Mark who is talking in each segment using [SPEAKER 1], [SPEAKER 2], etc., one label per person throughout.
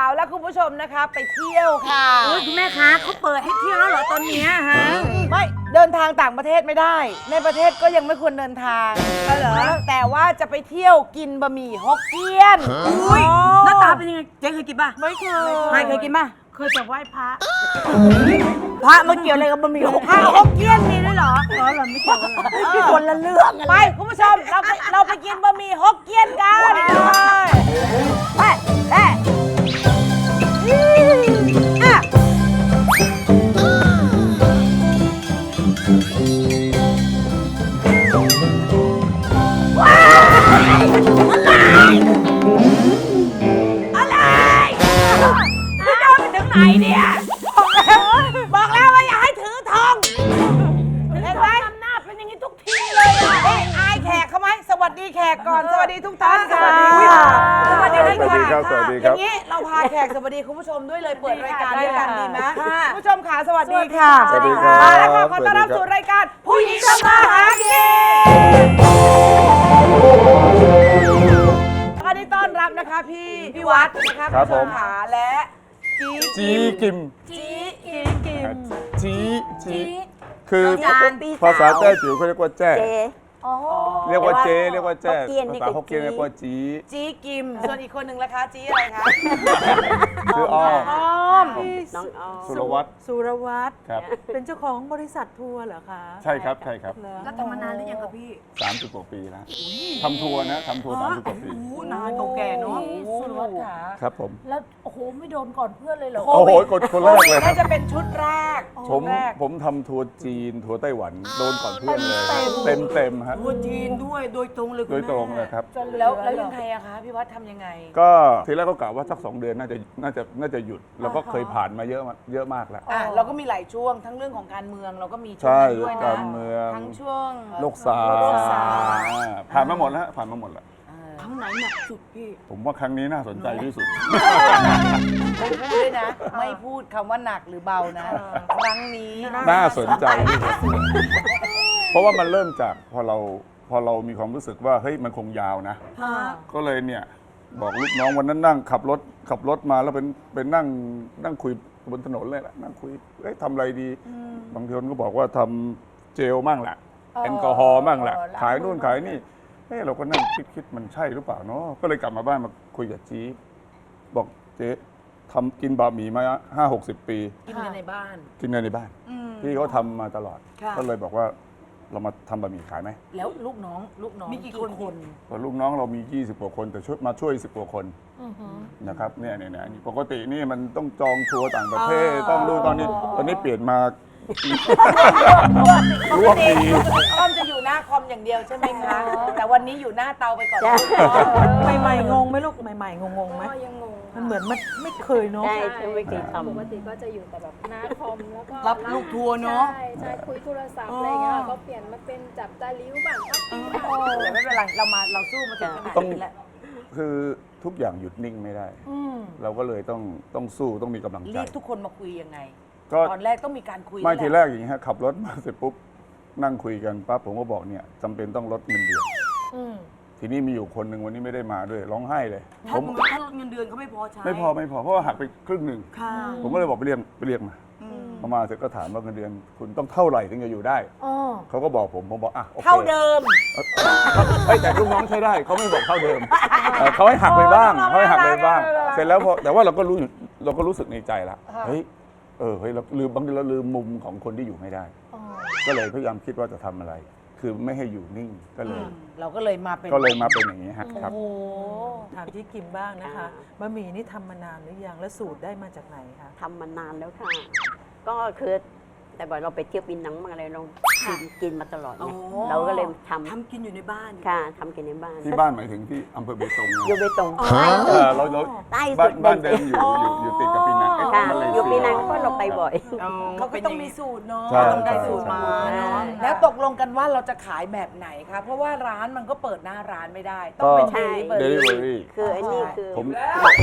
[SPEAKER 1] าวและคุณผู้ชมนะคะไปเที่ยวค่ะ
[SPEAKER 2] โอ้ยคุณแม่คะเขาเปิดให้เที่ยวแล้วเหรอตอนเนี้ยฮะ
[SPEAKER 1] ไม่เดินทางต่างประเทศไม่ได้ ในประเทศก็ยังไม่ควรเดินทางเหรอแต่ว่าจะไปเที่ยวกินบะหมี่ฮกเกี้ยน
[SPEAKER 2] อุ้ยหน้าตาเป็นยังไงเจ๊เคยกินป่ะ
[SPEAKER 1] ไม่เคย
[SPEAKER 2] ใครเคยกินป่ะ
[SPEAKER 1] เคยแต่ไหว้พระ
[SPEAKER 2] พระมาเกี่ยวอะไรกับบะหมี่หก
[SPEAKER 1] พระฮกเกี้ยนมีด้วยเหรออ๋อเหรอไม่เกี่ยวกันคนละเรื่องไปคุณผู้ชมเราไปเราไปกินบะหมี่ฮกเกี้ยนกันไป ดีคุณผู้ชมด้วยเลยเปิดรายการด้วยกันดีไหมคุณผู้ชมค่ะสวัสดีค่ะ
[SPEAKER 3] สวัสดีครับ
[SPEAKER 1] มาแล้วค่ะขอต้อนรับ
[SPEAKER 3] สวัสดีครับ
[SPEAKER 1] สู่รายการผู้หญิงทำมาหากินก็ได้ต้อนรับนะคะพี่พี่วัดนะคะ
[SPEAKER 3] ครับ
[SPEAKER 1] ณผู้ช
[SPEAKER 3] ผม
[SPEAKER 1] ขาและจี
[SPEAKER 3] จีกิม
[SPEAKER 1] จีจีกิม
[SPEAKER 3] จีจีคือ
[SPEAKER 4] จานปี
[SPEAKER 3] ภาษา
[SPEAKER 4] สาว
[SPEAKER 3] แต้จิ๋วเขาเรียกว่าแจ้
[SPEAKER 4] เจ
[SPEAKER 3] เรียกว่าเจเรียกว่าแจ้
[SPEAKER 4] ฮอกเกี้ยนนี่
[SPEAKER 3] ภาษา
[SPEAKER 4] ก็
[SPEAKER 3] ฮอกเกี้ยน
[SPEAKER 4] จี
[SPEAKER 3] เรียกว่าจี
[SPEAKER 1] จีกิม ส่วนอีกคนหนึ่งละคะจีอะไรคะ
[SPEAKER 3] ชื่ออ้อม
[SPEAKER 1] อ้อม
[SPEAKER 4] น้องออม
[SPEAKER 3] สุรวัตร
[SPEAKER 5] สุรวัตร
[SPEAKER 3] ครับ
[SPEAKER 5] เป็นเจ้าของบริษัททัวร์เหรอคะ
[SPEAKER 3] ใช่ครับใช่ครับ
[SPEAKER 5] เหรอ
[SPEAKER 2] แล้วทำมานานหรือยังคะพี่
[SPEAKER 3] 30กว่าปีแล้วทำทัวร์นะทำทัวร์30กว่าปี
[SPEAKER 2] โอ้นานเก่าแก่เนาะ
[SPEAKER 1] สุรวัตรค่ะ
[SPEAKER 3] ครับผม
[SPEAKER 1] แล้วโอ้โหไม่โดนก่อนเพื่อนเลยเหรอ
[SPEAKER 3] โอ้โหกดคนแรกเลย
[SPEAKER 1] น่าจะเป็นชุดแรก
[SPEAKER 3] ผม
[SPEAKER 1] ชุดแรก
[SPEAKER 3] ผมทำทัวร์จีนทัวร์ไต้หวันโดนก่อนเพื่อนเลยเต็มเต็มๆฮะ
[SPEAKER 2] ทัวร์จีนด้วยโดยตรงเลยคุณ
[SPEAKER 3] โดยตรงเลยครับ
[SPEAKER 1] แล้วแล้วยังไงอะคะพี่วัดทำยังไง
[SPEAKER 3] ก็ทีแรกก็กะว่าสักสองเดือนน่าจะน่าจะน่าจะหยุดเราก็เคยผ่านมาเยอะมาเยอะมากแล้ว
[SPEAKER 1] อะเราก็มีหลายช่วงทั้งเรื่องของการเมืองเราก็มีช่วง
[SPEAKER 3] ใช่
[SPEAKER 1] นั้นด้วยนะ
[SPEAKER 3] การเมือง
[SPEAKER 1] ทั้งช่วง
[SPEAKER 3] โลกซา
[SPEAKER 1] โลกซา
[SPEAKER 3] ผ่านมาหมดแล้วฮะผ่านมาหมดแล้ว
[SPEAKER 2] ค รั้งไหนหนักสุดพี่
[SPEAKER 3] ผมว่าครั้งนี้น่าสนใจที่สุด
[SPEAKER 1] ไม่พูดด้วยนะ ไม่พูดคำว่าหนักหรือเบานะ ครั้งนี้
[SPEAKER 3] น่าสนใจที่สุดเพราะว่ามันเริ่มจากพอเราพอเรามีความรู้สึกว่าเฮ้ยมันคงยาวนะก็เลยเนี่ยบอกลูกน้องวันนั้นนั่งขับรถขับรถมาแล้วเป็นเป็นนั่งนั่งคุยบนถนนเลยแหละนั่งคุยเอ้ยทำอะไรดี บางคนก็บอกว่าทำเจลมั่งแหละแอลกอฮอล์มั่งแหละขายนู่นขายนี่ เอ้เราก็นั่งคิดคิดมันใช่หรือเปล่าเนาะก็เลยกลับมาบ้านมาคุยกับจี๊บบอกเจ๊ทำกินบะหมี่มาห้าหกสิบปี
[SPEAKER 1] กินกันในบ้าน
[SPEAKER 3] กินกันในบ้านพี่เขาทำมาตลอด
[SPEAKER 1] ค่ะ
[SPEAKER 3] ก็เลยบอกว่าเรามาทำบะหมี่ขายไหม
[SPEAKER 1] แล้วลูกน้องลูกน้อง
[SPEAKER 2] มีกี่คน
[SPEAKER 3] เพราะลูกน้องเรามี 20 กว่าคน แต่ช่วยมาช่วย 10 กว่าคนนะครับเนี่ยเนี่ยเนี่ยนี่ปกตินี่มันต้องจองทัวร์ต่างประเทศ ต้องดูตอนนี้ตอนนี้เปลี่ยนมา รวบดี
[SPEAKER 1] อ้อมจะอยู่หน้าคอมอย่างเดียวใช่ไหมคะ แต่วันนี้อยู่หน้าเตาไปก่อน
[SPEAKER 5] ใหม่ๆงงไหมลูกใหม่ๆงงๆไหม
[SPEAKER 6] ยังงง
[SPEAKER 5] มันเหมือนมันไม่เคยเนาะ
[SPEAKER 4] ใช่ใช่ไม่เคยท
[SPEAKER 6] ปกติก็จะอยู่แต่แบบหน้าคอมแล้วก็
[SPEAKER 2] รับลูกทัวร์เนาะ
[SPEAKER 6] ใช่ใช่คุยโทรศัพท์อะไรเงี้ยก็เปลี่ยนมาเป็นจับตาลิ้วบ้างพับ
[SPEAKER 1] แต่ไม่เป็นไรเรามาเราสู้มาถึงขนาดนี้แล้ว
[SPEAKER 3] คือทุกอย่างหยุดนิ่งไม่ได้ เราก็เลยต้องต้องสู้ต้องมีกำลังใจ
[SPEAKER 1] เรียกทุกคนมาคุยยังไง
[SPEAKER 3] ก็
[SPEAKER 1] ตอนแรกต้องมีการคุย
[SPEAKER 3] ไม่
[SPEAKER 1] แล้ว
[SPEAKER 3] ที
[SPEAKER 1] หละ
[SPEAKER 3] แรกอย่างนี้ฮะขับรถมาเสร็จปุ๊บนั่งคุยกันปั๊บผมก็บอกเนี่ยจำเป็นต้องลดเงินเดือนทีนี้มีอยู่คนหนึ่งวันนี้ไม่ได้มาด้วยร้องไห้เลย
[SPEAKER 2] ถ้า
[SPEAKER 3] ผม
[SPEAKER 2] ถ้าเงินเดือนเขาไม่พอใช้
[SPEAKER 3] ไม่พอไม่พอเพราะว่าหักไปครึ่งหนึ่ง
[SPEAKER 2] ค่ะ
[SPEAKER 3] ผมก็เลยบอกไปเรียกไปเรียกมาพอมาเสร็จก็ถามว่าเงินเดือน คุณต้องเท่าไหร่ถึงจะอยู่ได้เขาก็บอกผมผมบอกอะโอเค
[SPEAKER 1] เท่าเดิม
[SPEAKER 3] เฮ้ยแต่ลูกน้องใช้ได้เขาไม่บอกเท่าเดิมเออเขาให้หักไปบ้าง
[SPEAKER 1] โอ้
[SPEAKER 3] เขาให้หักไปบ้าง
[SPEAKER 1] น่ารัก
[SPEAKER 3] เสร็จแล้วพอแต่ว่าเราก็รู้อยู่เราก็รู้สึกในใจละเฮ้ย เออเฮ้ยเราลืมบางทีเราลืมมุมของคนที่อยู่ไม่ได้ก็เลยพยายามคิดว่าจะทำอะไร คือไม่ให้อยู่นิ่งก็เลย
[SPEAKER 1] เราก็เลยมาเป็น
[SPEAKER 3] ก็เลยมาเป็นอย่างนี้ฮะครับ
[SPEAKER 1] โอ้โห
[SPEAKER 5] ถามที่กิมบ้างนะคะบะหมี่นี่ทำมานานหรือยังและสูตรได้มาจากไหนคะำ
[SPEAKER 4] ทำมานานแล้วค่ะ ก็คือแต่ก่อนเราไปเที่ยวปีนังมาอะไรเรากินกินมาตลอดไงเราก็เลยทำ
[SPEAKER 2] ทำกินอยู่ในบ้าน
[SPEAKER 4] ค่ะทำกินในบ้าน
[SPEAKER 3] ที่บ้านหมายถึงที่อำเภอเบตงนะ
[SPEAKER 4] อยู่ไปตรง
[SPEAKER 3] เออเราเรา
[SPEAKER 4] ใต้
[SPEAKER 3] บ้า
[SPEAKER 4] สุ
[SPEAKER 3] น
[SPEAKER 4] ด
[SPEAKER 3] บ้านเดิมอยู่อยู่อยู่ติดกับปีนัง
[SPEAKER 4] ค่ะ
[SPEAKER 3] มาเลเซี
[SPEAKER 4] อยู่ปีนังก็เราไปบ่อย
[SPEAKER 1] เขาก็ต้องมีสูตรเนาะ
[SPEAKER 3] ใช่
[SPEAKER 1] ต้องได้
[SPEAKER 3] ใช่
[SPEAKER 1] สูตรมา
[SPEAKER 4] ใช่
[SPEAKER 1] เนาะแล้วตกลงกันว่าเราจะขายแบบไหนคะเพราะว่าร้านมันก็เปิดหน้าร้านไม่ได้ ต้องเป็น
[SPEAKER 4] ใช่
[SPEAKER 1] เดลิเวอ
[SPEAKER 3] เดลิเวอ
[SPEAKER 1] รี่
[SPEAKER 3] รี่
[SPEAKER 4] คือไอ้นี่คือ
[SPEAKER 3] ผม
[SPEAKER 7] สวัส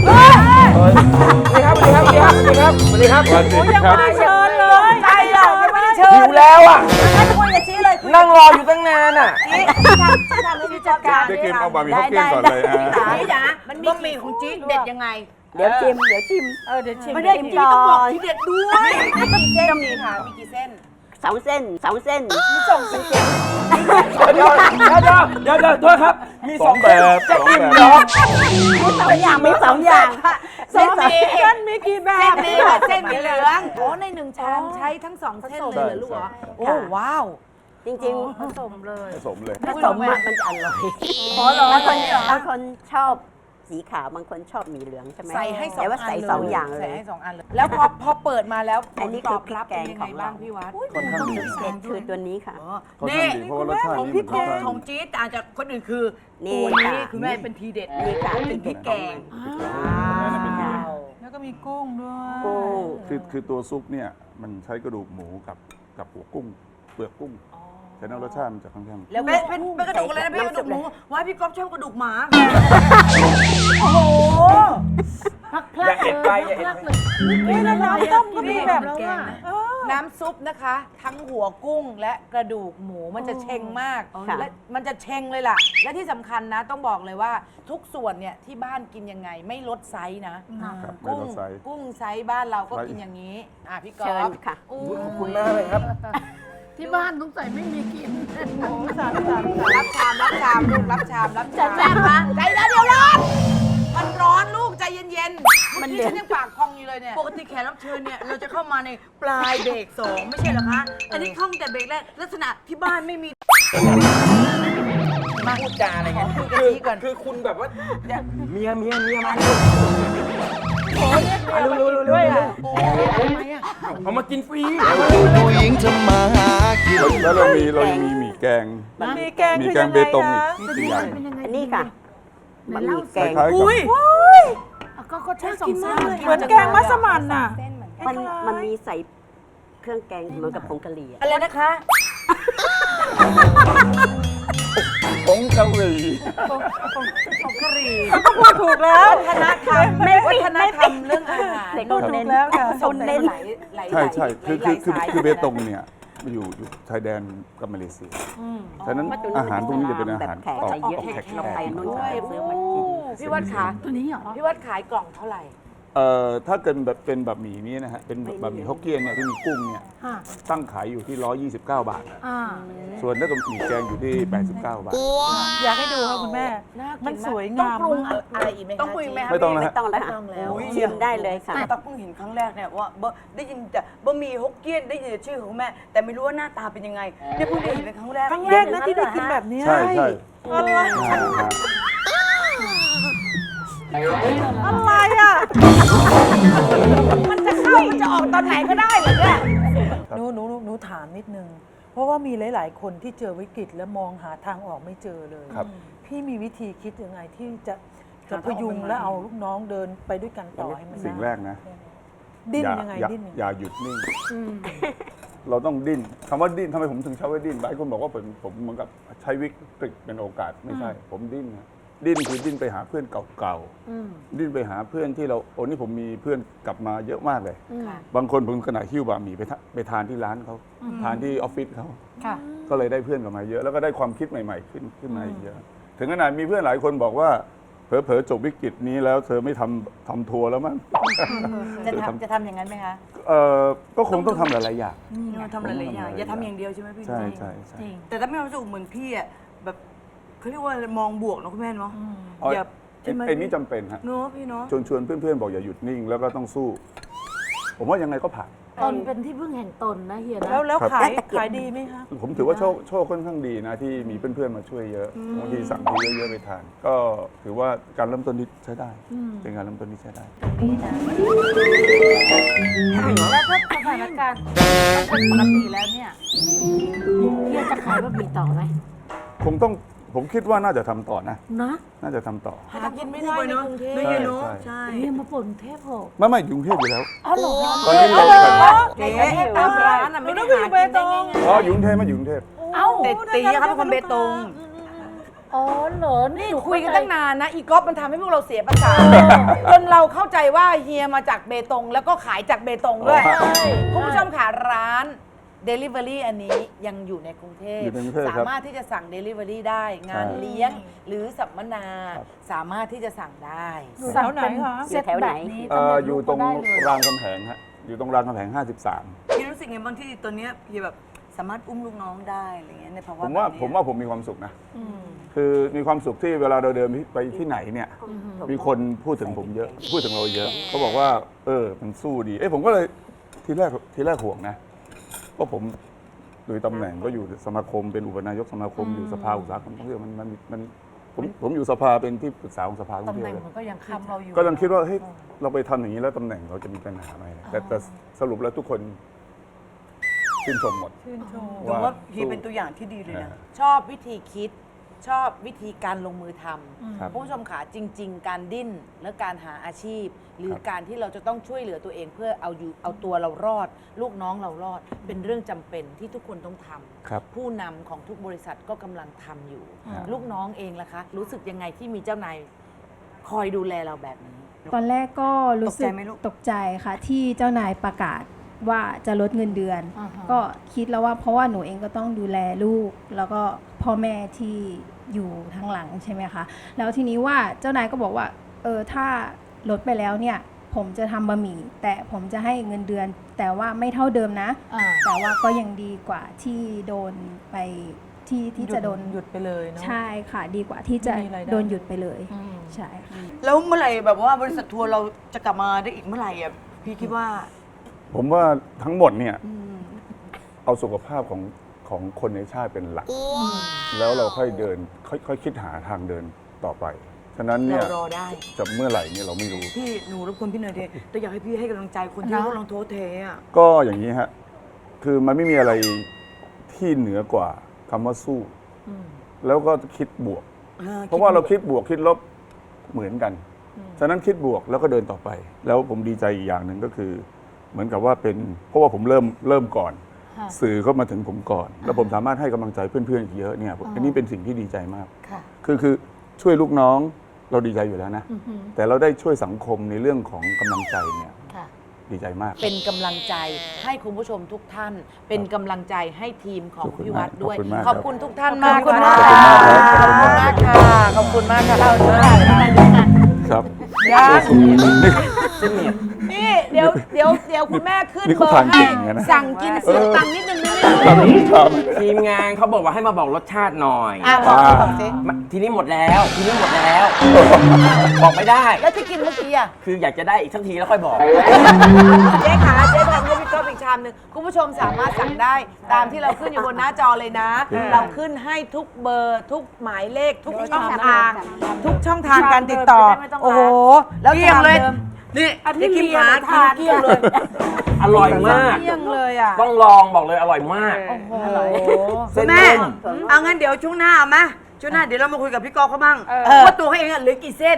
[SPEAKER 7] ดีครับ สวัสดีครับสวัสดีครับสวัสดีครับสวัสดีครับ
[SPEAKER 3] สวัสดีครับ
[SPEAKER 1] ไม่ได้เชิญเลยใช่หรอกยังไม่ได้เชิญ
[SPEAKER 7] หิวแล้วอะ
[SPEAKER 1] ให้ทุกคนอย่าชี้เลยคุณ
[SPEAKER 7] นั่งรออยู่ตั้งนานอะ
[SPEAKER 1] ชี้ชี้ทำชี้ทำให้พี่จัดการ
[SPEAKER 3] เจ๊เกมเอาบะหมี่ฮอกเกี้ยนก่อนเลยอะ
[SPEAKER 1] นี่นะมันมีบะหมี่ของจิ๊กเด็ดยังไง
[SPEAKER 4] เดี๋ยวชิมเดี๋ยวชิม
[SPEAKER 5] เออเดี๋ยวชิม
[SPEAKER 2] ไม่ได้จริงๆต้องบอกทีเด็ดด้วย
[SPEAKER 1] มีกี่เส้นมีค่ะมีกี่เส้น
[SPEAKER 4] สองเส้นสองเส้น
[SPEAKER 7] เดี๋ยวเดี๋ยวเดี๋ยวเดี๋ยวเดี๋ยวโทษครับ มี
[SPEAKER 3] ส
[SPEAKER 7] ส
[SPEAKER 3] อ
[SPEAKER 7] องง
[SPEAKER 3] แบ
[SPEAKER 7] แบบ
[SPEAKER 3] บสองแบบ
[SPEAKER 4] มีสองอย่างมีสองอย่าง
[SPEAKER 1] เส้นมี
[SPEAKER 5] เส้นมีกี่แบ
[SPEAKER 1] เส้
[SPEAKER 5] บ
[SPEAKER 1] นนี้กับเส้นหมีเหลืองโอ้ในหนึ่งชามใช้ทั้งสองเส้นเลยเหรอลูกเหรอโอ้ว้าว
[SPEAKER 4] จริง
[SPEAKER 5] ผสมเลย
[SPEAKER 3] ผสมเลย
[SPEAKER 4] ๆผสมอะมันจะอร่อย
[SPEAKER 1] อ๋อเหรอบา
[SPEAKER 4] งคนบางคนชอบ สีขาวบางคนชอบหมีเหลืองใช่ไหม
[SPEAKER 1] ใส่ให้สอง
[SPEAKER 4] แต่ว่า
[SPEAKER 1] อัน
[SPEAKER 4] ใส่
[SPEAKER 1] เลย
[SPEAKER 4] สองอย่างเล
[SPEAKER 1] ใส่
[SPEAKER 4] ย
[SPEAKER 1] ให้สองอันเลยแล้วพอพอเปิดมาแล้วผ
[SPEAKER 4] อัน
[SPEAKER 1] ล
[SPEAKER 4] นี้
[SPEAKER 1] ต
[SPEAKER 4] คือ
[SPEAKER 1] อบรับเป็นยังไง
[SPEAKER 4] พริกแกงของเรา
[SPEAKER 1] บ้างพี่วัด
[SPEAKER 3] ค่อนข้างดี
[SPEAKER 4] พิเศษคือตัวนี้ค่ะ
[SPEAKER 3] ค่อนข้างดีเพราะว่ารสชาตินี่มันค่อนข้าง
[SPEAKER 2] ของจี๊ดต่างจากคนอื่นคือ
[SPEAKER 4] นี่
[SPEAKER 2] ตัวนี้
[SPEAKER 4] ค่ะ
[SPEAKER 2] คือแม่เป็นทีเด็ด
[SPEAKER 4] นี่ค่ะ
[SPEAKER 2] เป็นพริกแกง
[SPEAKER 3] นั่นน่ะเป็นที่
[SPEAKER 5] แล้วก็มีกุ้งด้วย
[SPEAKER 4] กุ้ง
[SPEAKER 3] คือคือตัวซุปเนี่ยมันใช้กระดูกหมูกับกับหัวกุ้ง เปลือกกุ้ง ฉะนั้นรสชาติมันจะค่อนข้าง
[SPEAKER 2] แล้วเป็นเป็นเป็นกระดูกอะไรนะเป็นกระดูกหมูไว้พี่ก๊อฟชอบกระดูกหมา
[SPEAKER 7] อย่าเอ็ดไปอย่าเอ็ดไป
[SPEAKER 5] นี่แล้วน้ำต้มก็มีแบบ
[SPEAKER 1] แกงนะน้ำซุปนะคะ ทั้งหัวกุ้งและกระดูกหมูมันจะเชงมาก
[SPEAKER 4] ค่ะ
[SPEAKER 1] และมันจะเชงเลยล่ะ และที่สำคัญนะ ต้องบอกเลยว่าทุกส่วนเนี่ยที่บ้านกินยังไงไม่ลดไซส์นะ
[SPEAKER 3] ครับไม่
[SPEAKER 1] กุ้ง
[SPEAKER 3] ลดไซส์
[SPEAKER 1] กุ้งไซส์บ้านเราก็
[SPEAKER 3] ไซส์
[SPEAKER 1] กินอย่างนี้ อะพี่กอ
[SPEAKER 4] เชิญ
[SPEAKER 1] ล์ฟ
[SPEAKER 4] ค่ะ
[SPEAKER 1] อู้
[SPEAKER 7] ขอบคุณมากเลยครับ
[SPEAKER 6] ที่บ้านต้องใส่ไม่มีกิน
[SPEAKER 5] สามสาม
[SPEAKER 1] รับชามรับชามลูกรับชามรับชาม
[SPEAKER 6] แม่คะ
[SPEAKER 1] ใจเย็นเดี๋ยวร้อนมันร้อนลูกใจเย็นๆ
[SPEAKER 4] มั
[SPEAKER 1] เมื่อนกี้
[SPEAKER 4] เดือด
[SPEAKER 1] ฉันยังปากพองอยู่เลยเนี่ย
[SPEAKER 2] ปกติแขกรับเชิญเนี่ยเราจะเข้ามาในปลายเบรกสองไม่ใช่เหรอคะ อันนี้เข้าแต่เบรกแรกลักษณะที่บ้านไม่มี
[SPEAKER 7] มาพูดจาอะไรเงี้ย
[SPEAKER 1] คุยกัน
[SPEAKER 7] คือ
[SPEAKER 1] ทีก่อน
[SPEAKER 7] คือคุณแบบว่าเมียเมียเมียมา
[SPEAKER 5] รู้รู้ด้วยอะ
[SPEAKER 7] เอามากินฟรี
[SPEAKER 8] ผู้หญิงทำมาหากิน
[SPEAKER 3] แล้วแล้วเรามีเรายังมีหมี่แกง
[SPEAKER 5] มันมีแกง
[SPEAKER 3] มี
[SPEAKER 5] คือ
[SPEAKER 3] แก
[SPEAKER 5] ยังง
[SPEAKER 3] เบ
[SPEAKER 5] ไง
[SPEAKER 3] ตงอี
[SPEAKER 5] คะ
[SPEAKER 3] กสี่อย่าง
[SPEAKER 4] อันนี้ค่ะบะหมี่แก
[SPEAKER 3] คล้าย
[SPEAKER 4] ง
[SPEAKER 3] ๆกับ
[SPEAKER 6] ก็ก็ใช้สองเส้น
[SPEAKER 5] เหมือนแกงมัสมั่นน่ะ
[SPEAKER 6] เส้นเหมือนกัน
[SPEAKER 4] มันมันมีใส่เครื่องแกงเหมือนกับผงกะหรี่อะ
[SPEAKER 2] อะไรนะคะ
[SPEAKER 3] ผงกะหรี่
[SPEAKER 5] พูดถูกแล้ว
[SPEAKER 1] วัฒนธรรม
[SPEAKER 4] ไม่
[SPEAKER 1] วั
[SPEAKER 4] ผิด
[SPEAKER 1] ฒน
[SPEAKER 4] ไม่
[SPEAKER 1] ธรร
[SPEAKER 4] ผิ
[SPEAKER 1] ม
[SPEAKER 4] ด
[SPEAKER 1] เรื่องอาหาร
[SPEAKER 4] เด็ก
[SPEAKER 5] พูดถูกแล้วค่ะ
[SPEAKER 1] ส่งเน้นหลายหลาย
[SPEAKER 3] ใช่ใช่คือคือคือ
[SPEAKER 1] หลายสาย
[SPEAKER 3] คือเบตงเนี่ยอยู่อยู่ชายแดนกับมาเลเซียฉะนั้นอาหารพวกนี้จะเป็นอาหาร
[SPEAKER 4] แบบแขก
[SPEAKER 3] ออก
[SPEAKER 4] อะไรเยอะ
[SPEAKER 3] ออกแขก
[SPEAKER 4] เราไป
[SPEAKER 3] ๆ
[SPEAKER 4] นู่นก็ไปซื้อมากิน
[SPEAKER 1] พี่วัดขา
[SPEAKER 6] ตัวนี้เหรอ
[SPEAKER 1] พี่วัดขายกล่องเท่าไหร่
[SPEAKER 3] เอ่อถ้าเกิดแบบเป็นบะหมี่นี้นะฮะเป็นบะหมี่ฮกเกี้ยนเนี่ยที่มีกุ้งเนี่ยตั้งขายอยู่ที่ 129 บาท
[SPEAKER 6] อ่า
[SPEAKER 3] ส่วนถ้าเกิดหมี่แกงอยู่ที่ 89 บาท
[SPEAKER 5] อยากให้ดูค่ะคุณแม่
[SPEAKER 1] น่ากินมาก
[SPEAKER 5] มันสวย
[SPEAKER 1] ต้อง
[SPEAKER 5] งาม
[SPEAKER 1] ปรุง
[SPEAKER 5] มาก
[SPEAKER 1] อะไรอีกไหมคะ
[SPEAKER 2] ต้องปรุงไหมคะ
[SPEAKER 3] ไม่ต้องนะ
[SPEAKER 4] ไม่
[SPEAKER 3] ฮะ
[SPEAKER 4] ต้องแล้วค่ะ
[SPEAKER 1] ต้องแล้ว
[SPEAKER 4] ชิมได้เลยค่ะ
[SPEAKER 2] ตักเพิ่งเห็นครั้งแรกเนี่ยว่าบะได้ยินแต่บะหมี่ฮกเกี้ยนได้ยินแต่ชื่อของแม่ แต่ไม่รู้ว่าหน้าตาเป็นยังไงเนี่ยเพิ่งได้เห็นเป็นครั้งแรก
[SPEAKER 5] ครั้งแรกนะที่ได้กินแบบเนี้ย
[SPEAKER 3] ใช่ใช่
[SPEAKER 5] อะไร
[SPEAKER 3] อ่าฮะ
[SPEAKER 5] อะไรอะ
[SPEAKER 1] มันจะเข้ามันจะออกตอนไหนก็ได้เหรอเนี่ย
[SPEAKER 5] หนูหนูหนูหนูถามนิดนึง เพราะว่ามีหลาย ๆ คนที่เจอวิกฤตและมองหาทางออกไม่เจอเลย
[SPEAKER 3] ครับ
[SPEAKER 5] พี่มีวิธีคิดยังไงที่จะจะพยุงและเอาลูกน้องเดินไปด้วยกันต่อให้มัน
[SPEAKER 3] สิ่ง
[SPEAKER 5] ได้
[SPEAKER 3] แรกนะ
[SPEAKER 5] ดิ้น
[SPEAKER 3] อย่า
[SPEAKER 5] ยังไง
[SPEAKER 3] อย่า
[SPEAKER 5] ดิ้นยังไง
[SPEAKER 3] อย่าหยุดนิ่ง เราต้องดิ้นคำว่าดิ้นทำไมผมถึงใช้ว่าดิ้นหลายคนบอกว่าผมผมเหมือนกับใช้วิกฤตเป็นโอกาสไม่ใช่ ผมดิ้นนะ ดิ้นคือดิ้นไปหาเพื่อนเก่าๆดิ้นไปหาเพื่อนที่เราโอ้นี่ผมมีเพื่อนกลับมาเยอะมากเลยบางคนผมขนาดหิ้วบะหมี่ไปทะไปทานที่ร้านเขาทานที่ออฟฟิศเขาก็เลยได้เพื่อนกลับมาเยอะแล้วก็ได้ความคิดใหม่ ๆ ขึ้นขึ้นมาอีกเยอะ ถึงขนาดมีเพื่อนหลายคนบอกว่าเผลอๆจบวิกฤตนี้แล้วเธอไม่ทำทำทัวร์แล้วมั้ง
[SPEAKER 1] จะทำจะทำอย่างนั้นไหมคะ
[SPEAKER 3] เออก็คงต้องทำหลายๆอย่าง
[SPEAKER 2] เราทำหลายๆอย่าง อย่าทำอย่างเดียวใช่ไหมพี่
[SPEAKER 3] ใช่ใช่ใช่
[SPEAKER 2] แต่ถ้าไม่ความรู้สึกเหมือนพี่อะแบบ เขาเรียกว่ามองบวกเนอะคุณแม่เนาะ
[SPEAKER 3] อ๋อ
[SPEAKER 2] อย่า
[SPEAKER 3] ไอ้
[SPEAKER 2] ใช่ไหม
[SPEAKER 3] ไอ้นี่จำเป็นฮะ
[SPEAKER 2] เนาะพี่เนาะ
[SPEAKER 3] ชวนชวนเพื่อนๆ บอกอย่าหยุดนิ่งแล้วก็ต้องสู้ ผมว่ายังไงก็ผ่าน
[SPEAKER 6] ตนเป็นที่พึ่งแห่งตนนะเฮียนะ
[SPEAKER 5] แล้วแล้ว
[SPEAKER 3] ครับ
[SPEAKER 5] ขายขายดีไหมคะ
[SPEAKER 3] ผมถือว่าโชคโชคค่อนข้างดีนะที่มีเพื่อนๆมาช่วยเยอะบางทีสั่งทีเยอะๆไปทาน ก็ถือว่าการเริ่มต้นที่ใช้ได้ เป็นการเริ่มต้นที่ใช้ได้
[SPEAKER 6] แล้วถ้าสถานการณ์มันเป็นปกติแล้วเนี่ยเฮียจะขายบะหมี่ต่อไหม
[SPEAKER 3] คงต้อง ผมคิดว่าน่าจะทำต่อนะ
[SPEAKER 6] นะ
[SPEAKER 3] น่าจะทำต่อ
[SPEAKER 1] หากินไม่ได้ในกรุงเทพ
[SPEAKER 2] ไม่เนาะ
[SPEAKER 3] ใช่
[SPEAKER 2] ใช่
[SPEAKER 6] เฮียมาปนเทพเหรอ
[SPEAKER 3] ไม่ไม่อยู่กรุงเทพอยู่แล้ว
[SPEAKER 6] อ้าวเหรอ
[SPEAKER 3] ตอนนี้เรา
[SPEAKER 2] เจ๊
[SPEAKER 1] ตามร้านอะไม่ได้หากินได้ง่าย
[SPEAKER 3] อ๋ออยู่กรุงเทพไม่อยู่กรุงเทพ
[SPEAKER 6] เอ้า
[SPEAKER 2] แต่ตีเขาเป็นคนเบตง
[SPEAKER 6] อ๋อเหรอนี่หนู
[SPEAKER 1] ๆคุยกันตั้งนานนะ อีก๊อฟมันทำให้พวกเราเสียภาษาจนเราเข้าใจว่าเฮียมาจากเบตง แล้วก็ขายจากเบตงด้วย
[SPEAKER 3] อ๋อ
[SPEAKER 1] คุณผู้ชมค่ะร้าน Delivery อันนี้ยังอยู่ในกรุงเทพ
[SPEAKER 3] อยู่ในกรุงเทพครับ
[SPEAKER 1] สามารถที่จะสั่ง Delivery ได้ งาน
[SPEAKER 3] ใช่
[SPEAKER 1] เลี้ยงหรือสัมมนา
[SPEAKER 3] ครับ
[SPEAKER 1] สามารถที่จะสั่งได้
[SPEAKER 5] อยู่แถวไหนคะ
[SPEAKER 4] อยู่แถวไหน
[SPEAKER 3] เอ่ออยู่ตรง
[SPEAKER 6] ได้เลย
[SPEAKER 3] รามคำแหงฮะอยู่ตรงรามคำแหง 53
[SPEAKER 2] พี่รู้สึกไงบางที่ตอนเนี้ยพี่แบบสามารถอุ้มลูกน้องได้อะไรเงี้ยในภาวะ
[SPEAKER 3] ผมว่า
[SPEAKER 2] แบบนี้
[SPEAKER 3] ผมว่าผมมีความสุขนะคือมีความสุขที่เวลาเราเดินไปที่ไหนเนี่ย มีคนพูดถึงผมเยอะ พูดถึงเราเยอะเขาบอกว่า เออ มันสู้ดี เอ้ยผมก็เลยทีแรกทีแรกห่วงนะ เพราะผมโดยตำแหน่งก็อยู่สมาคมเป็นอุปนายกสมาคมอยู่สภาอุตสาหกรรมท่องเที่ยวมันมันมันผมผมอยู่สภาเป็นที่ปรึกษาของสภาท่อง
[SPEAKER 5] ตำ
[SPEAKER 3] เที่
[SPEAKER 5] แห
[SPEAKER 3] ยว
[SPEAKER 5] น่ง
[SPEAKER 3] เลย
[SPEAKER 5] มันก็ยังค้ำเราอยู่
[SPEAKER 3] ก็ยังคิดว่าเฮ้ยเราไปทำอย่างนี้แล้วตำแหน่งเราจะมีปัญหาไหมแต่แต่สรุปแล้วทุกคนชื่นชมหมด
[SPEAKER 5] ชื่นชม
[SPEAKER 2] ผมว่าพี่เป็นตัวอย่างที่ดีเลยนะ
[SPEAKER 1] ชอบวิธีคิด ชอบวิธีการลงมือท
[SPEAKER 3] ครับำ
[SPEAKER 1] ผู้ชมขาจริง ๆ การดิ้นและการหาอาชีพ หรือ
[SPEAKER 3] ครับ
[SPEAKER 1] การที่เราจะต้องช่วยเหลือตัวเองเพื่อเอาอยู่เอาตัวเรารอด ลูกน้องเรารอด เป็นเรื่องจำเป็นที่ทุกคนต้องทำ
[SPEAKER 3] ครับ
[SPEAKER 1] ผู้นำของทุกบริษัทก็กำลังทำอยู่
[SPEAKER 3] ครับ
[SPEAKER 1] ลูกน้องเองล่ะคะ รู้สึกยังไงที่มีเจ้านายคอยดูแลเราแบบนี้
[SPEAKER 9] ตอนแรกก็รู้สึ
[SPEAKER 2] ตก
[SPEAKER 9] ก
[SPEAKER 2] ใจไหมลูก
[SPEAKER 9] ตกใจค่ะ ที่เจ้านายประกาศว่าจะลดเงินเดือน
[SPEAKER 6] อ่าฮะ
[SPEAKER 9] ก็คิดแล้วว่าเพราะว่าหนูเองก็ต้องดูแลลูก แล้วก็พ่อแม่ที่ อยู่ทางหลังใช่ไหมคะแล้วทีนี้ว่าเจ้านายก็บอกว่าเออถ้าลดไปแล้วเนี่ยผมจะทำบะหมี่แต่ผมจะให้เงินเดือน แต่ว่าไม่เท่าเดิมนะ
[SPEAKER 6] อ่า
[SPEAKER 9] แต่ว่าก็ยังดีกว่าที่โดนไปที่ที่จะโดน
[SPEAKER 5] หยุดไปเลยเนาะ
[SPEAKER 9] ใช่ค่ะ ดีกว่าที่จะ
[SPEAKER 5] ไม่มีรายได้
[SPEAKER 9] โดนหยุดไปเลย
[SPEAKER 6] อืม
[SPEAKER 9] ใช่ค่ะ
[SPEAKER 2] แล้วเมื่อไหร่แบบว่าบริษัททัวร์เราจะกลับมาได้อีกเมื่อไหร่อะพี่คิดว่า
[SPEAKER 3] ผมว่าทั้งหมดเนี่ย เอาสุขภาพของ ของคนในชาติเป็นหลัก แล้วเราค่อยเดินค่อยค่อยคิดหาทางเดินต่อไป ฉะนั้นเนี่ย
[SPEAKER 1] เรารอได้
[SPEAKER 3] จะเมื่อไหร่เนี่ยเราไม่รู้
[SPEAKER 2] พี่หนูรบกวนพี่หน่อยดิแต่อยากให้พี่ให้กำลังใจคนที่
[SPEAKER 6] นะ
[SPEAKER 2] เขากำลังโทษเทอะ
[SPEAKER 3] ก็อย่างนี้ฮะ คือมันไม่มีอะไรที่เหนือกว่าคำว่าสู้ แล้วก็คิดบวก เพราะว่าเราคิดบวกคิดลบเหมือนกัน ฉะนั้นคิดบวกแล้วก็เดินต่อไป แล้วผมดีใจอีกอย่างหนึ่งก็คือ เหมือนกับว่าเป็น เพราะว่าผมเริ่มเริ่มก่อน
[SPEAKER 6] ค่ะ
[SPEAKER 3] สื่อเข้ามาถึงผมก่อน แล้วผมสามารถให้กำลังใจเพื่อนๆอีกเยอะเนี่ยอันนี้เป็นสิ่งที่ดีใจมาก
[SPEAKER 6] ค่ะ
[SPEAKER 3] คือคือช่วยลูกน้องเราดีใจอยู่แล้วนะ
[SPEAKER 6] อือหือ
[SPEAKER 3] แต่เราได้ช่วยสังคมในเรื่องของกำลังใจเนี่ย
[SPEAKER 6] ค่ะ
[SPEAKER 3] ดีใจมาก
[SPEAKER 1] เป็นกำลังใจให้คุณผู้ชมทุกท่าน เป็นกำลังใจให้ทีมของ
[SPEAKER 3] ขอบคุณ
[SPEAKER 1] พี่วัดด้วย
[SPEAKER 3] ขอบคุณมาก
[SPEAKER 1] ขอบคุณทุกท่านมาก
[SPEAKER 5] ขอบคุณ
[SPEAKER 1] ค่ะ
[SPEAKER 5] มาก
[SPEAKER 1] ขอบคุณมากค่ะขอบคุณมากค่ะ
[SPEAKER 3] ครับ
[SPEAKER 1] ยัง
[SPEAKER 7] เส้นเหนียด
[SPEAKER 1] นี่เดี๋ยวเดี๋ยวเดี๋ยวคุณแม่ขึ้น
[SPEAKER 3] นี่
[SPEAKER 1] เบ
[SPEAKER 3] เขา
[SPEAKER 1] อร์
[SPEAKER 3] ทาน
[SPEAKER 1] ให้
[SPEAKER 3] เก่งไงนะ
[SPEAKER 1] สั่งกินเสียตังค์นิดนึงได้ไหม
[SPEAKER 3] ครับ
[SPEAKER 7] ทีมงานเขาบอกว่าให้มาบอกรสชาติหน่อย
[SPEAKER 1] อะบอกสิบอกสิ
[SPEAKER 7] มาทีนี้หมดแล้ว ทีนี้หมดแล้ว บอกไม่ได้
[SPEAKER 1] แล้วที่กินเมื่อกี้อะ
[SPEAKER 7] คืออยากจะได้อีกสักทีแล้วค่อยบอก
[SPEAKER 1] เจ๊ขาเจ๊ทำให้พี่ก๊อฟอีกชามหนึ่งคุณผู้ชมสามารถสั่งได้ตามที่เราขึ้นอยู่บนหน้าจอเลยนะ เราขึ้นให้ทุกเบอร์ ทุกหมายเลขทุกช่องทาง ทุกช่องทางการติดต่อ โอ้โห แล้ว
[SPEAKER 2] เกลี้ยงเลย
[SPEAKER 1] ชามดิม
[SPEAKER 2] นี่
[SPEAKER 1] อาทิตย์
[SPEAKER 2] กิน
[SPEAKER 1] เลีย
[SPEAKER 2] ขา
[SPEAKER 1] ทานเกลี้ยงเลย
[SPEAKER 7] อร่อยมาก
[SPEAKER 1] เกลี้ยงเลยอะ
[SPEAKER 7] ต้องลองบอกเลยอร่อยมาก
[SPEAKER 1] โอ้โห
[SPEAKER 7] เส้น
[SPEAKER 2] แม่
[SPEAKER 7] นุ่ม
[SPEAKER 2] เอางั้นเดี๋ยวช่วงหน้าเอาไหมช่วงหน้าเดี๋ยวเรามาคุยกับพี่กอล์ฟเขาบ้างว่าตัวเขาเองอะเหลือกี่เส้น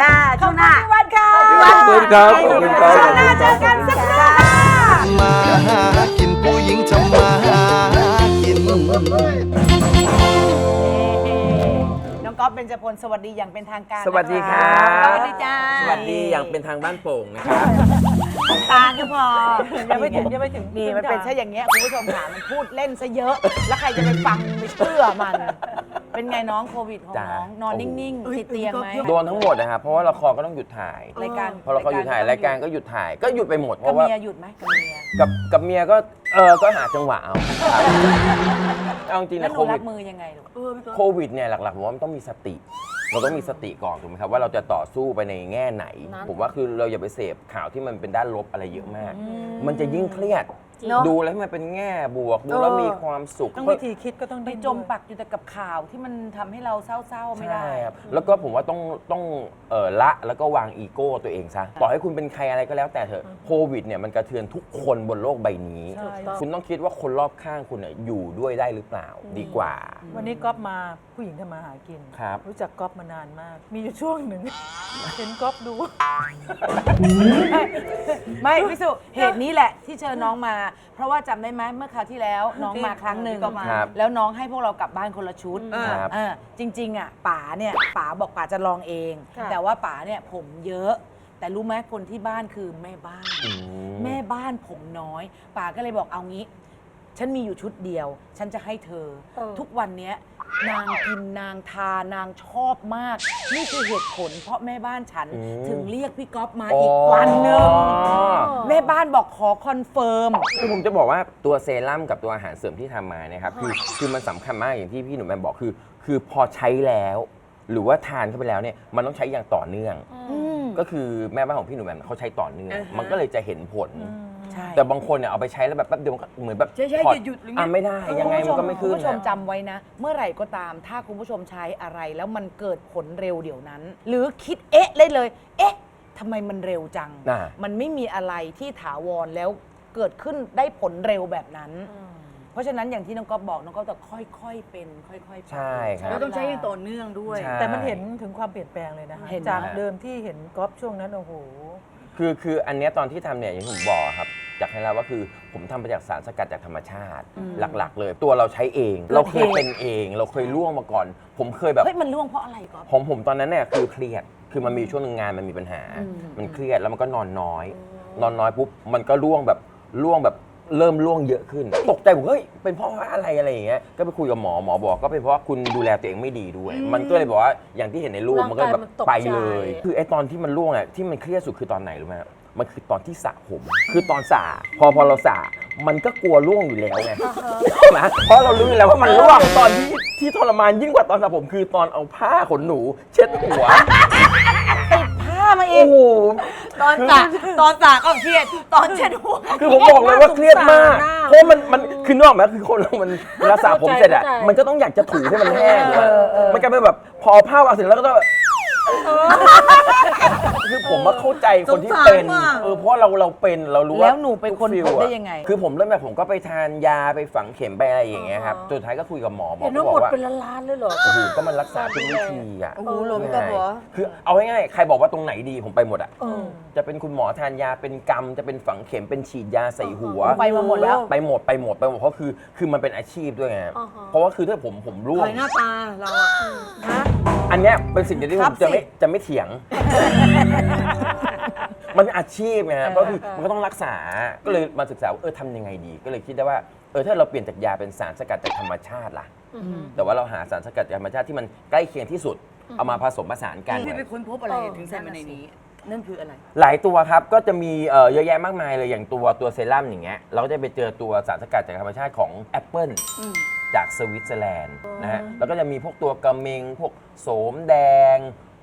[SPEAKER 2] อ่าช่วงหน้า
[SPEAKER 1] พี่วัดค่ะ
[SPEAKER 3] ขอบคุณครับขอบคุณครับ
[SPEAKER 1] ช่วงหน้าเจอกันสักครู่ค่ะ
[SPEAKER 8] มาหากินผู้หญิงทำม
[SPEAKER 1] ก๊อฟเบญจพลสวัสดีอย่างเป็นทางการ
[SPEAKER 7] สวัสดีครับ
[SPEAKER 1] สวัสดีจ้า
[SPEAKER 7] สวัสดีอย่างเป็นทางบ้านโป่งนะครับ
[SPEAKER 1] ตาก็พอ
[SPEAKER 5] ยังไม่ถึงยังไม่ถึง
[SPEAKER 1] นี่มันเป็นซะอย่างเงี้ยคุณผู้ชมค่ะมันพูดเล่นซะเยอะ แล้วใครจะไปฟังไปเชื่อมัน เป็นไงน้องโควิดของ
[SPEAKER 7] จ้า
[SPEAKER 1] น้อง นอนนิ่งๆติดเตียงไหม
[SPEAKER 7] โดนทั้งหมดนะครับเพราะว่าละครก็ต้องหยุดถ่าย
[SPEAKER 1] รายการ
[SPEAKER 7] พอละครหยุดถ่ายรายการก็หยุดถ่ายก็หยุดไปหมดเพ
[SPEAKER 1] กับ
[SPEAKER 7] ราะว่า
[SPEAKER 1] เมียหยุดไหมกับเมีย
[SPEAKER 7] กับกับเมียก็เออก็หาจังหวะเอาครับเอาจริง
[SPEAKER 1] แล้ว
[SPEAKER 7] นะ
[SPEAKER 1] ห
[SPEAKER 7] โค
[SPEAKER 1] นู
[SPEAKER 7] วิ
[SPEAKER 1] รั
[SPEAKER 7] ด
[SPEAKER 1] บมือยังไงลูก
[SPEAKER 7] โควิดเนี่ยหลักๆผมว่ามันต้องมีสติ เราต้องมีสติก่อนถูกไหมครับว่าเราจะต่อสู้ไปในแง่ไหน ผมว่าคือเราอย่าไปเสพข่าวที่มันเป็นด้านลบอะไรเยอะมาก มันจะยิ่งเครียด
[SPEAKER 1] เนอะ
[SPEAKER 7] ดูแล้วให้มันเป็นแง่บวก ดูแล้วมีความสุข
[SPEAKER 5] ต้องวิธีคิดก็ต้อง
[SPEAKER 1] ไป
[SPEAKER 5] ดิ้น
[SPEAKER 1] จม
[SPEAKER 5] ด้วย
[SPEAKER 1] ปักอยู่แต่กับข่าวที่มันทำให้เราเศร้าๆไม่ได้
[SPEAKER 7] ใช่ครับแล้วก็ผมว่าต้องต้องเออละแล้วก็วางอีโก้ตัวเองซะต่อให้คุณเป็นใครอะไรก็แล้วแต่เถอะโควิดเนี่ยมันกระเทือนทุกคนบนโลกใบนี้
[SPEAKER 5] ใช่
[SPEAKER 7] คุณต้องคิดว่าคนรอบข้างคุณเนี่ยอยู่ด้วยได้หรือเปล่าดีกว่า
[SPEAKER 5] วันนี้ก๊อฟมาผู้หญิงทำมาหากิน
[SPEAKER 7] ครับ
[SPEAKER 5] รู้จักก๊อฟมานานมาก มีอยู่ช่วงหนึ่ง เห็นก๊อฟดู
[SPEAKER 1] ไม่พี่สุเหตุนี้แหละที่เชิญน้องมาเพราะว่าจำได้ไหมเมื่อคราวที่แล้วน้องมาครั้งหนึ่ง
[SPEAKER 2] ก็มา
[SPEAKER 7] ครับ
[SPEAKER 1] แล้วน้องให้พวกเรากลับบ้านคนละชุด
[SPEAKER 7] ครับ
[SPEAKER 1] เออจริงๆอะป๋าเนี่ยป๋าบอกป๋าจะลองเองแต่ว่าป๋าเนี่ยผมเยอะ แต่รู้ไหมคนที่บ้านคือแม่บ้าน
[SPEAKER 7] อืม
[SPEAKER 1] แม่บ้านผมน้อย ป๋าก็เลยบอกเอางี้ ฉันมีอยู่ชุดเดียว ฉันจะให้เธอทุกวันเนี้ย นางกินนางทานางชอบมาก นี่คือเหตุผลเพราะแม่บ้านฉัน
[SPEAKER 7] อืม
[SPEAKER 1] ถึงเรียกพี่ก๊อฟมาอีกวันหนึ่งแม่บ้านบอกขอคอนเฟิร์ม
[SPEAKER 7] คือผมจะบอกว่าตัวเซรั่มกับตัวอาหารเสริมที่ทำมาเนี่ยครับคือคือมันสำคัญมากอย่างที่พี่หนุ่มแมมบอกคือ คือพอใช้แล้ว หรือว่าทานเข้าไปแล้วเนี่ยมันต้องใช้อย่างต่อเนื่อง ก็คือแม่บ้านของพี่หนุ่มแมมเขาใช้ต่อเนื่องมันก็เลยจะเห็นผล
[SPEAKER 1] ใช่
[SPEAKER 7] แต่บางคนเนี่ยเอาไปใช้แล้วแบบแป๊บเดียวมันก็เหมือนแบบ
[SPEAKER 2] ใช่ใช่
[SPEAKER 7] ถอ
[SPEAKER 2] หยุดๆหรือไง
[SPEAKER 7] อะไม่ได้ยังไงมันก็ไม่ขึ้น
[SPEAKER 1] คุณผู้ชม
[SPEAKER 7] อะ
[SPEAKER 1] จำไว้นะ เมื่อไหร่ก็ตาม ถ้าคุณผู้ชมใช้อะไรแล้วมันเกิดผลเร็วเดี๋ยวนั้น หรือคิดเอ๊ะเลยเลย เอ๊ะทำไมมันเร็วจัง
[SPEAKER 7] น่ะ
[SPEAKER 1] มันไม่มีอะไรที่ถาวรแล้วเกิดขึ้นได้ผลเร็วแบบนั้น เพราะฉะนั้นอย่างที่น้องก๊อฟบอกน้องก๊อฟจะค่อยๆเป็น ค่อยๆไป
[SPEAKER 7] ใช่ครับ
[SPEAKER 2] เราต้องใช้อย่างต่อเนื่องด้วย
[SPEAKER 7] ใช่
[SPEAKER 5] แต่มันเห็นถึงความเปลี่ยนแปลงเลยนะคะ
[SPEAKER 1] เห็น
[SPEAKER 5] จาก
[SPEAKER 7] ฮะ
[SPEAKER 5] เดิมที่เห็นก๊อฟช่วงนั้น โอ้โห
[SPEAKER 7] คือคืออันเนี้ยตอนที่ทำเนี่ยอย่างที่ผมบอกครับ จากให้เราว่าคือผมทำมาจากสารสกัดจากธรรมชาติหลักๆ เลย ตัวเราใช้เอง เราเคยเป็นเอง เราเคยล่วงมาก่อน ผมเคยแบบ
[SPEAKER 1] เฮ้ยมันล่วงเพราะอะไรก๊อฟ
[SPEAKER 7] ผมผมตอนนั้นเนี่ยคือเครียด คือมันมีช่วงหนึงงานมันมีปัญหามันเครียดแล้วมันก็นอนน้อย นอนน้อยปุ๊บมันก็ร่วงแบบร่วงแบบเริ่มร่วงเยอะขึ้น ตกใจผมเฮ้ยเป็นเพราะว่าอะไรอะไรอย่างเงี้ยก็ไปคุยกับหมอหมอบอกก็เป็นเพราะว่าคุณดูแลตัวเองไม่ดีด้วย มันก็เลยบอกว่าอย่างที่เห็นในรูปมันก็แบบ
[SPEAKER 6] ร่างกายมันตก
[SPEAKER 7] ไป
[SPEAKER 6] ใจ
[SPEAKER 7] เลย คือไอ้ตอนที่มันร่วงอะที่มันเครียดสุดคือตอนไหนรู้ไหมครับ มันคือตอนที่สระผม คือตอนสระพอพอเราสระมันก็กลัวร่วงอยู่แล้วไงนะเพราะเรารู้อยู่แล้วว่ามันร่วงตอนที่ที่ทรมานยิ่งกว่าตอนสระผมคือตอนเอาผ้าขนหนู เช็ดหัว
[SPEAKER 1] ผ้ามาเอง
[SPEAKER 7] โอ้โห
[SPEAKER 2] ตอนสากตอนสากก็เครียด ตอนเช็ดหัว
[SPEAKER 7] คือผมบอกเลยว่าเครียดมากเพราะมันมันคือนกออกไหมคือคนเรามันเวลาสระผมเสร็จอะ
[SPEAKER 6] เข้าใจ
[SPEAKER 7] มันจะต้องอยากจะถูให้มันแห้งอะมันกลายเป็นแบบพอเอาผ้าวางเสร็จแล้วก็ต้องแบบ คือผมมาเข้าใจคนที่เป็น
[SPEAKER 2] สงสารว่ะ
[SPEAKER 7] เออเพราะเราเราเป็นเรารู้ว่า
[SPEAKER 1] แล้วหนูเป็นคน
[SPEAKER 7] ทุก
[SPEAKER 1] พบ
[SPEAKER 7] ฟิล
[SPEAKER 1] ได้
[SPEAKER 7] อะ
[SPEAKER 1] ยังไง
[SPEAKER 7] คือผมเริ่มแบบผมก็ไปทานยาไปฝังเข็มไปอะไรอย่างเงี้ยครับสุดท้ายก็คุยกับหมอหมอ
[SPEAKER 6] เห็น
[SPEAKER 7] ก็
[SPEAKER 6] ว่า
[SPEAKER 7] บอ
[SPEAKER 6] หมด
[SPEAKER 7] กว่า
[SPEAKER 6] เป็นล้านๆเลยเหรอ
[SPEAKER 7] โอ้โหก็มันรักษาเป็นวิธีอะ
[SPEAKER 2] โอ้โหหลงกับหัว
[SPEAKER 7] คือเอาง่ายๆใครบอกว่าตรงไหนดีผมไปหมดอะจะเป็นคุณหมอทานยาเป็นกรรม จะเป็นฝังเข็มเป็นฉีดยาใส่หัว
[SPEAKER 1] ไปมาหมดแล้ว
[SPEAKER 7] ไปหมดไปหมดไปหมดเพราะคือคือมันเป็นอาชีพด้วยไง
[SPEAKER 6] อ่าฮะ
[SPEAKER 7] เพราะว่าคือถ้าผมผมร่ว
[SPEAKER 2] ถ
[SPEAKER 7] ง
[SPEAKER 2] อยหน้าตาเราอะ
[SPEAKER 7] อันเนี้ยเป็นสิ่งที่
[SPEAKER 1] ค
[SPEAKER 7] ผ
[SPEAKER 1] รับ
[SPEAKER 7] มจะไม่
[SPEAKER 1] สิ
[SPEAKER 7] จะไม่เถียง มันเป็นอาชีพไงเพราะคือมันก็ต้องรักษา ก็เลยมาศึกษาว่าเออทำยังไงดี ก็เลยคิดได้ว่าเออถ้าเราเปลี่ยนจากยาเป็นสารสกัดจากธรรมชาติล่ะ แต่ว่าเราหาสารสกัดจากธรรมชาติที่มันใกล้เคียงที่สุด เอามาผสมผสานกัน
[SPEAKER 2] พี่ไปค้นพบอะไรถึงใส่มาในนี้ นั่นคืออะไร
[SPEAKER 7] หลายตัวครับ ก็จะมีเอ่อเยอะแยะมากมายเลยอย่างตัวตัวเซรั่มอย่างเงี้ยเราก็จะไปเจอตัวสารสกัดจากธรรมชาติของแอปเปิล จากสวิตเซอร์แลนด์นะฮะแล้วก็จะมีพวกตัวกระเมง พวกโสมแดง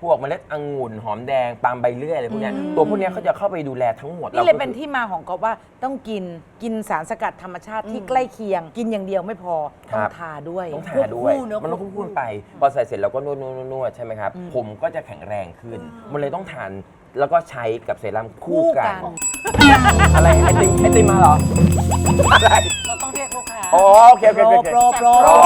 [SPEAKER 7] พวกเมล็ดองุ่นหอมแดงปาล์มใบเลื่อยอะไรพวกเนี้ยตัวพวกเนี้ยเขาจะเข้าไปดูแลทั้งหมด
[SPEAKER 1] นี่เลย
[SPEAKER 7] ราก็
[SPEAKER 1] เป็นที่มาของก๊อฟว่าต้องกินกินสารสกัดธรรมชาติที่ใกล้เคียง กินอย่างเดียวไม่พอ ต้องทาด้วย
[SPEAKER 7] ต้องทาด้วยมันต้องควบคู่กันไป พอใส่เสร็จเราก็นวดนวดนวดนวดใช่ไหมครับ ผมก็จะแข็งแรงขึ้น มันเลยต้องทานแล้วก็ใช้กับเซรั่มคู่กันอะไรไอติมไอติมมาเหรอ อะไร
[SPEAKER 6] เราต้องเรียกลูกค้า
[SPEAKER 7] อ๋อโอเคโอเค
[SPEAKER 1] โปร
[SPEAKER 7] โอเค
[SPEAKER 1] โปรโปร
[SPEAKER 7] อ๋อ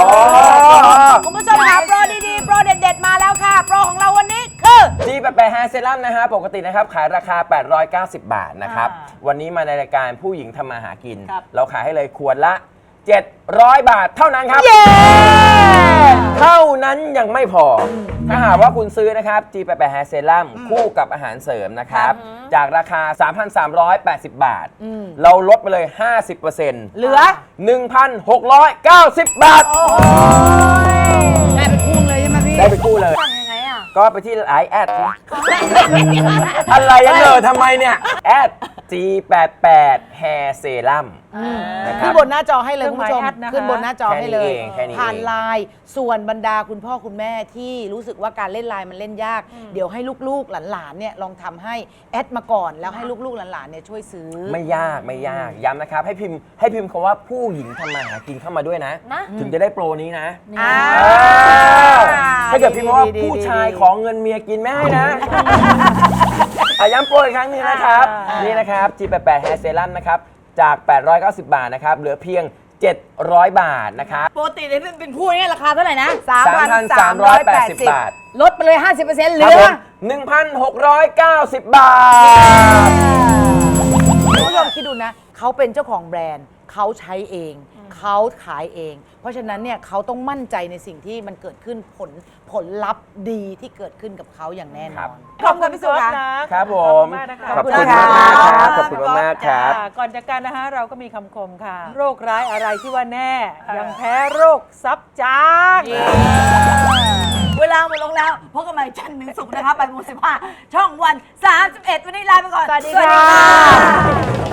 [SPEAKER 1] คุณผู้ชมค่ะโปรดีๆ โปรเด็ดๆ มาแล้วค่ะ โปรของเราวันนี้คือ
[SPEAKER 7] จีแปะแฮร์เซรั่มนะฮะปกตินะครับขายราคา 890 บาทนะครับวันนี้มาในรายการผู้หญิงทำมาหากินเราขายให้เลยขวดละ 700 บาทเท่านั้นครับ เท่านั้นยังไม่พอ ถ้าหากว่าคุณซื้อนะครับ G 8 8 Hair Serum คู่กับอาหารเสริมนะครับ จากราคา 3,380 บาท เราลดไปเลย 50%
[SPEAKER 1] เหลือ
[SPEAKER 7] 1,690 บาท
[SPEAKER 1] ได้เป็นพุ่งเลยใช่ไหมพี่
[SPEAKER 7] ได้ไปคู่เลย
[SPEAKER 6] สั่งยังไงอะ
[SPEAKER 7] ก็ไปที่ไลน์แอดอะไรยังเนอทำไมเนี่ยแอด G88 Hair Serum นะค
[SPEAKER 1] ขึ้
[SPEAKER 7] รั
[SPEAKER 1] น
[SPEAKER 7] บ
[SPEAKER 1] บนหน้าจอให้เลยคุณผู้ชม
[SPEAKER 5] เครื่องหมายแอดนะคะ
[SPEAKER 1] ขึ้นบนหน้าจอให้เลย
[SPEAKER 7] แค่นี้เองแค่นี้เอง
[SPEAKER 1] ผ่านไลน์ส่วนบรรดาคุณพ่อคุณแม่ที่รู้สึกว่าการเล่นไลน์มันเล่นยาก เดี๋ยวให้ลูกๆหลานๆเนี่ยลองทำให้แอดมาก่อนแล้วให้ลูกๆหลานๆเนี่ยช่วยซื้อ
[SPEAKER 7] ไม่ยากไม่ยากย้ำนะครับ ให้พิมพ์ให้พิมพ์คำว่าผู้หญิงทำมาหากินเข้ามาด้วยนะ
[SPEAKER 6] นะ
[SPEAKER 7] ถึงจะได้โปรนี้นะ
[SPEAKER 1] อ่า
[SPEAKER 7] ถ้าเกิดพิมพ์มาว่า
[SPEAKER 1] ดีๆ
[SPEAKER 7] ผู้
[SPEAKER 1] ดีๆ
[SPEAKER 7] ชายขอเงินเมียกินไม่ให้นะอะย้ำโปรอีกครั้งหนึงนะครับนี่นะครับ G88 Hair Serum นะครับ จาก 890 บาทนะครับ เหลือเพียง 700 บาทนะครับ
[SPEAKER 2] ปกติเนี่ยเป็นผู้เนี่ยราคาเท่าไหร่นะ
[SPEAKER 7] 3,380 บาท
[SPEAKER 2] ลดไปเลย 50%เห
[SPEAKER 7] ค
[SPEAKER 2] ลื
[SPEAKER 7] รับ
[SPEAKER 2] อ
[SPEAKER 7] ผม1,690 บาท
[SPEAKER 1] คุณผู้ชมคิดดูนะ เขาเป็นเจ้าของแบรนด์ เขาใช้เอง เขาขายเอง เพราะฉะนั้นเนี่ยเขาต้องมั่นใจในสิ่งที่มันเกิดขึ้นผลผลลัพธ์ดีที่เกิดขึ้นกับเขาอย่างแน่น
[SPEAKER 7] ครั
[SPEAKER 1] อบน
[SPEAKER 5] ขอบคุณพี่สุค่ะ
[SPEAKER 7] ครับผม
[SPEAKER 5] ขอบคุณมากนะคะ
[SPEAKER 7] ขอบคุณ
[SPEAKER 1] ขอบคุณ
[SPEAKER 7] มาก
[SPEAKER 1] ค่ะ
[SPEAKER 7] ครับขอบคุณมากๆครับ
[SPEAKER 5] ค่ะก่อนจากกันนะคะเราก็มีคำคมค่ะ โรคร้ายอะไรที่ว่าแน่ ยังแพ้โรคซับจาง
[SPEAKER 2] เวลาหมดลงแล้วพบกันใหม่จันทร์ถึงศุกร์นะคะบ่ายโมงสิบห้าช่องวัน 31 วันนี้ลาไปก่อน
[SPEAKER 1] สวัสดีค่ะ
[SPEAKER 8] นาแ